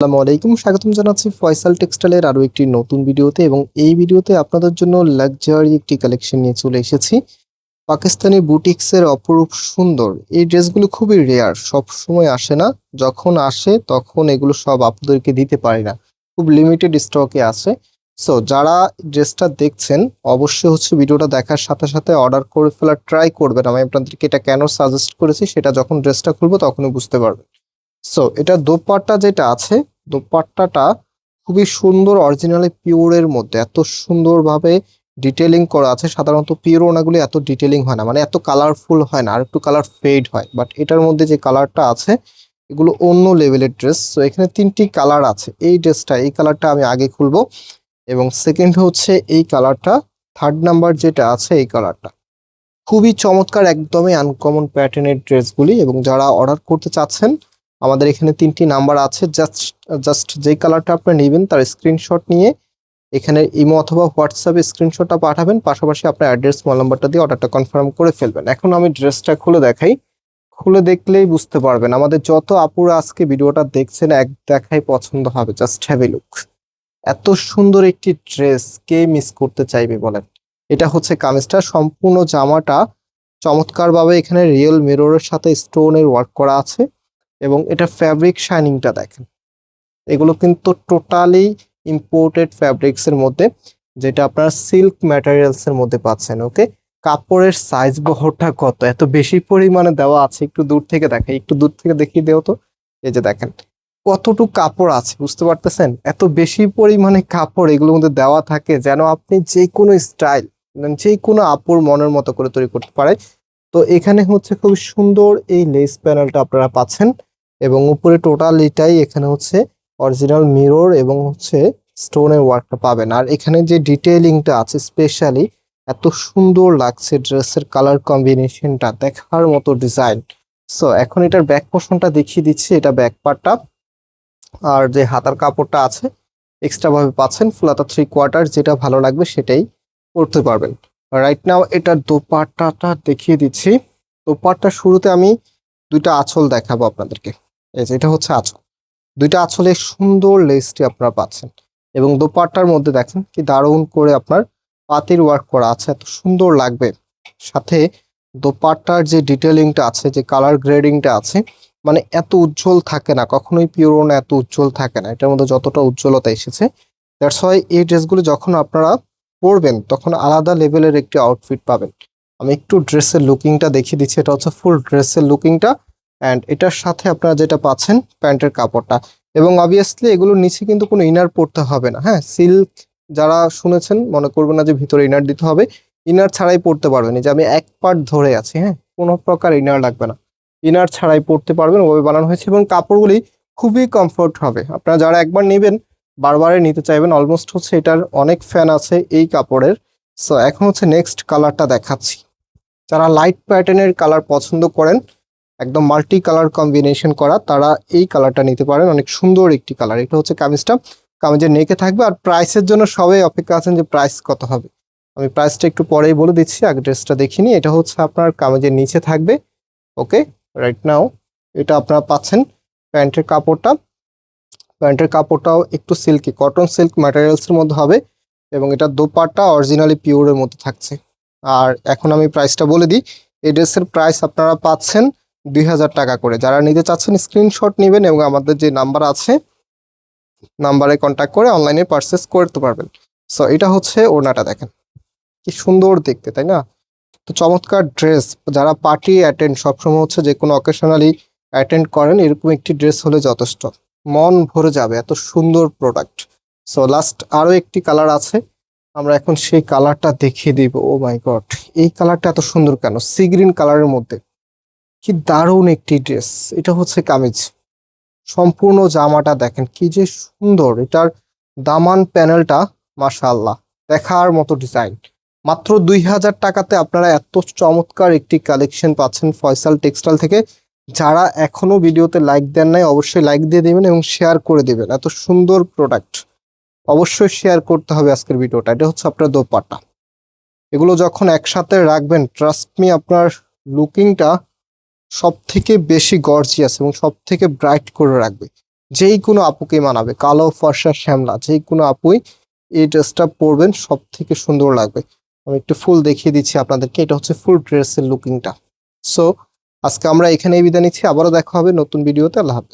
আসসালামু আলাইকুম, স্বাগতম জানাচ্ছি ফয়সাল টেক্সটাইলের আরও একটি নতুন ভিডিওতে এবং এই ভিডিওতে আপনাদের জন্য লাক্সারি একটি কালেকশন নিয়ে চলে এসেছি। পাকিস্তানি বুটিক্সের অপরূপ সুন্দর। এই ড্রেসগুলো খুবই রেয়ার সব সময় আসে না। যখন আসে, তখন এগুলো সব আপনাদেরকে দিতে পারি না। খুব লিমিটেড স্টকে আছে। সো যারা ড্রেসটা দেখছেন, অবশ্যই হচ্ছে ভিডিওটা দেখার সাথে সাথে অর্ডার করে ফেলার ট্রাই করবেন। আমি আপনাদেরকে এটা কেন সাজেস্ট করেছি, সেটা যখন ড্রেসটা খুলবো তখনই বুঝতে পারবেন। সো এটা দোপাট্টা যেটা আছে, দোপাট্টাটা খুবই সুন্দর অরিজিনালি পিওরের মধ্যে। এত সুন্দরভাবে ডিটেলিং করা আছে। সাধারণত পিওর ওনাগুলি এত ডিটেলিং হয় না। মানে এত কালারফুল হয় না, আর একটু কালার ফেড হয়। বাট এটার মধ্যে যে কালারটা আছে, এগুলো অন্য লেভেলের ড্রেস সো এখানে তিনটি কালার আছে। এই ড্রেসটা এই কালারটা আমি আগে খুলবো। এবং সেকেন্ড হচ্ছে এই কালারটা থার্ড নাম্বার যেটা আছে, এই কালারটা খুবই চমৎকার, একদমই আনকমন প্যাটার্নের ড্রেসগুলি এবং যারা অর্ডার করতে চাচ্ছেন আমাদের এখানে তিনটি নাম্বার আছে। জাস্ট জাস্ট যেই কালারটা আপনি নেবেন তার স্ক্রিনশট নিয়ে এখানে ইমো অথবা হোয়াটসঅ্যাপে স্ক্রিনশটটা পাঠাবেন। পাশাপাশি আপনার অ্যাড্রেস মোবাইল নাম্বারটা দিয়ে অর্ডারটা কনফার্ম করে ফেলবেন। এখন আমি ড্রেসটা খুলে দেখাই। খুলে দেখলেই বুঝতে পারবেন। আমাদের যত আপুরা আজকে ভিডিওটা দেখছেন, এক দেখাই পছন্দ হবে। জাস্ট হ্যাভ এ লুক এত সুন্দর একটি ড্রেস কে মিস করতে চাইবে বলেন? এটা হচ্ছে কামিজটা। সম্পূর্ণ জামাটা চমৎকারভাবে এখানে রিয়েল মিররের সাথে স্টোনের ওয়ার্ক করা আছে। এবং এটা ফ্যাব্রিক শাইনিংটা দেখেন। এগুলো কিন্তু টোটালি ইম্পোর্টেড ফ্যাব্রিক্সের মধ্যে, যেটা আপনার সিল্ক ম্যাটেরিয়ালসের মধ্যে পাচ্ছেন ওকে কাপড়ের সাইজ বহরটা কত? এত বেশি পরিমাণে দেওয়া আছে, একটু দূর থেকে দেখাই একটু দূর থেকে দেখিয়ে দেও তো। এই যে দেখেন, কতটুকু কাপড় আছে, বুঝতে পারতেছেন? এত বেশি পরিমাণে কাপড় এগুলোর মধ্যে দেওয়া থাকে, যেন আপনি যে কোনো স্টাইল যে কোনো আপুর মনের মতো করে তৈরি করতে পারে তো এখানে হচ্ছে খুব সুন্দর এই লেস প্যানেলটা আপনারা পাচ্ছেন। এবং উপরে টোটাল এটাই এখানে হচ্ছে অরিজিনাল মিরর এবং হচ্ছে স্টোনের ওয়ার্কটা পাবেন। আর এখানে যে ডিটেইলিংটা আছে স্পেশালি এত সুন্দর লাগছে ড্রেসের কালার কম্বিনেশনটা দেখার মতো ডিজাইন সো এখন এটার ব্যাক পোর্শনটা দেখিয়ে দিচ্ছি, এটা ব্যাক পার্টটা আর যে হাতার কাপড়টা আছে এক্সট্রা ভাবে পাচ্ছেন, ফুলাতা থ্রি কোয়ার্টার যেটা ভালো লাগবে সেটাই করতে পারবেন। রাইট নাও এটার দোপাট্টাটা দেখিয়ে দিচ্ছি। দোপাট্টা শুরুতে আমি দুইটা আঁচল দেখাবো আপনাদেরকে। এই যে, এটা হচ্ছে আঁচল। দুইটা আঁচলে সুন্দর লেসটি আপনারা পাচ্ছেন। এবং দোপাট্টার মধ্যে দেখেন কি দারুণ করে আপনার পাতির ওয়ার্ক করা আছে, এত সুন্দর লাগবে। সাথে দোপাট্টার যে ডিটেলিংটা আছে, যে কালার গ্রেডিংটা আছে মানে এত উজ্জ্বল থাকে না, কখনোই পিওর না, এত উজ্জ্বল থাকে না। এটার মধ্যে যতটা উজ্জ্বলতা এসেছে দ্যাটস ওয়াই এই ড্রেসগুলো যখন আপনারা পরবেন, তখন আলাদা লেভেলের একটি আউটফিট পাবেন। আমি একটু ড্রেসের লুকিংটা দেখিয়ে দিচ্ছি, এটা হচ্ছে ফুল ড্রেসের লুকিংটা অ্যান্ড এটার সাথে আপনারা যেটা পাচ্ছেন প্যান্টের কাপড়টা। এবং অবভিয়াসলি এগুলোর নিচে কিন্তু কোনো ইনার পরতে হবে না। হ্যাঁ সিল্ক যারা শুনেছেন মনে করবেন না যে ভিতরে ইনার দিতে হবে। ইনার ছাড়াই পরতে পারবেন। যে আমি এক পার্ট ধরে আছি হ্যাঁ কোনো প্রকার ইনার লাগবে না। ইনার ছাড়াই পরতে পারবেন ওভাবে বানানো হয়েছে এবং কাপড়গুলি খুবই কমফোর্ট হবে। আপনারা যারা একবার নেবেন, বারবারই নিতে চাইবেন অলমোস্ট হচ্ছে এটার অনেক ফ্যান আছে এই কাপড়ের। সো এখন হচ্ছে নেক্সট কালারটা দেখাচ্ছি। যারা লাইট প্যাটার্নের কালার পছন্দ করেন একদম মাল্টি কালার কম্বিনেশন করা, তারা এই কালারটা নিতে পারেন। অনেক সুন্দর একটি কালার এটা হচ্ছে কামিজটা। কামিজের নেকে থাকবে। আর প্রাইসের জন্য সবাই অপেক্ষা আছেন যে প্রাইস কত হবে। আমি প্রাইসটা একটু পরেই বলে দিচ্ছি আগে ড্রেসটা দেখিনি এটা হচ্ছে আপনার কামিজের নিচে থাকবে। ওকে রাইট নাও এটা আপনারা পাচ্ছেন প্যান্টের কাপড়টা। প্যান্টের কাপড়টাও একটু সিল্কি কটন সিল্ক ম্যাটেরিয়ালসের মধ্যে হবে এবং এটা দোপাট্টা অরিজিনালি পিওরের মধ্যে থাকছে। আর এখন আমি প্রাইসটা বলে দিই। এই ড্রেসের প্রাইস আপনারা পাচ্ছেন দুই হাজার টাকা করে। যারা নিতে চাচ্ছেন স্ক্রিনশট নেবেন এবং আমাদের যে নাম্বার আছে নাম্বারে কন্ট্যাক্ট করে অনলাইনে পারচেস করতে পারবেন। সো এটা হচ্ছে ওড়নাটা দেখেন। কি সুন্দর দেখতে, তাই না? তো চমৎকার ড্রেস যারা পার্টি অ্যাটেন্ড সবসময় হচ্ছে যে কোনো অকেশনালি অ্যাটেন্ড করেন, এরকম একটি ড্রেস হলে যথেষ্ট। মন ভরে যাবে, এত সুন্দর প্রোডাক্ট সো লাস্ট আরও একটি কালার আছে। আমরা এখন সেই কালারটা দেখিয়ে দিব। ও মাই গড এই কালারটা এত সুন্দর কেন? সি গ্রিন কালারের মধ্যে। কি দারুণ একটি ড্রেস। এটা হচ্ছে কামিজ। সম্পূর্ণ জামাটা দেখেন কি যে সুন্দর। এটার দামান প্যানেলটা, মাশাআল্লাহ, দেখার মতো ডিজাইন। মাত্র দুই হাজার টাকাতে আপনারা এত চমৎকার একটি কালেকশন পাচ্ছেন ফয়সাল টেক্সটাইল থেকে। যারা এখনও ভিডিওতে লাইক দেন নাই, অবশ্যই লাইক দিয়ে দেবেন এবং শেয়ার করে দেবেন। এত সুন্দর প্রোডাক্ট। অবশ্যই শেয়ার করতে হবে আজকের ভিডিওটা। এটা হচ্ছে আপনার দোপাট্টা। এগুলো যখন একসাথে রাখবেন ট্রাস্ট মি আপনার লুকিংটা সব থেকে বেশি গর্জিয়াস এবং সব থেকে ব্রাইট করে রাখবে। যেই কোনো আপুকে মানাবে, কালো ফর্সা শ্যামলা, যেই কোনো আপুই এই ড্রেসটা পরবেন সব থেকে সুন্দর লাগবে। আমি একটু ফুল দেখিয়ে দিচ্ছি আপনাদেরকে, এটা হচ্ছে ফুল ড্রেসের লুকিংটা সো আজকে আমরা এখানেই বিদায় নিচ্ছি, আবারও দেখা হবে নতুন ভিডিওতে আল্লাহ হাফিজ।